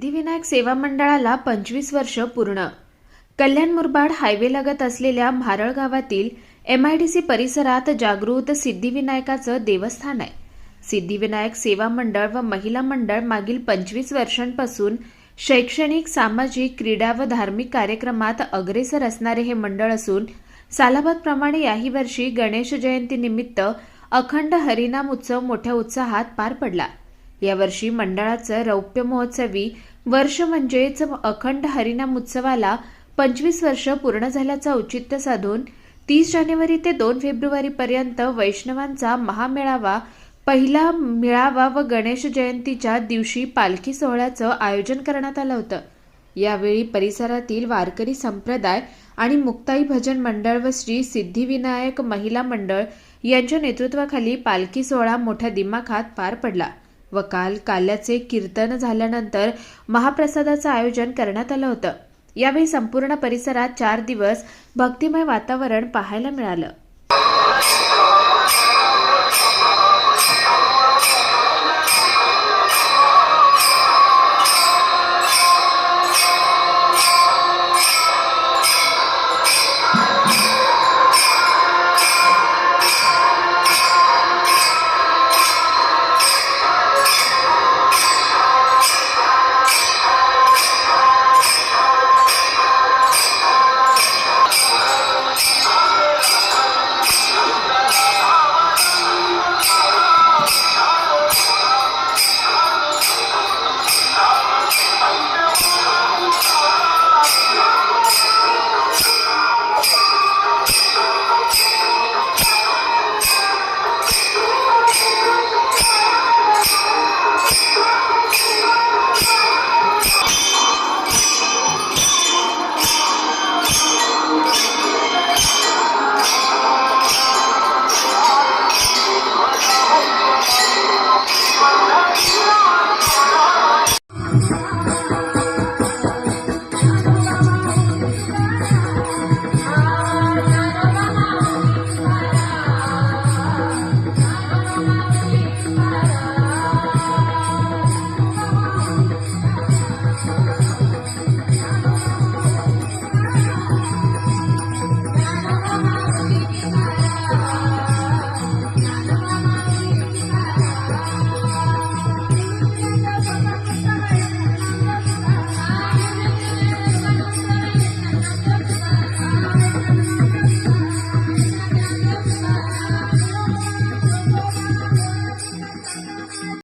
सिद्धिविनायक सेवा मंडळाला पंचवीस वर्ष पूर्ण. कल्याण मुरबाड हायवेलगत असलेल्या म्हारळ गावातील एमआयडीसी परिसरात जागृत सिद्धिविनायकाचं देवस्थान आहे. सिद्धिविनायक सेवा मंडळ व महिला मंडळ मागील पंचवीस वर्षांपासून शैक्षणिक सामाजिक क्रीडा व धार्मिक कार्यक्रमात अग्रेसर असणारे हे मंडळ असून सालाबादप्रमाणे याही वर्षी गणेश जयंतीनिमित्त अखंड हरिनाम उत्सव मोठ्या उत्साहात पार पडला. यावर्षी मंडळाचं रौप्य महोत्सवी वर्ष म्हणजेच अखंड हरिनाम उत्सवाला पंचवीस वर्ष पूर्ण झाल्याचं औचित्य साधून तीस जानेवारी ते दोन फेब्रुवारी पर्यंत वैष्णवांचा महामेळावा पहिला मेळावा व गणेश जयंतीच्या दिवशी पालखी सोहळ्याचं आयोजन करण्यात आलं होतं. यावेळी परिसरातील वारकरी संप्रदाय आणि मुक्ताई भजन मंडळ व श्री सिद्धिविनायक महिला मंडळ यांच्या नेतृत्वाखाली पालखी सोहळा मोठ्या दिमाखात पार पडला. व काल काल्याचे कीर्तन झाल्यानंतर महाप्रसादाचं आयोजन करण्यात आलं होतं. यावेळी संपूर्ण परिसरात चार दिवस भक्तिमय वातावरण पाहायला मिळालं.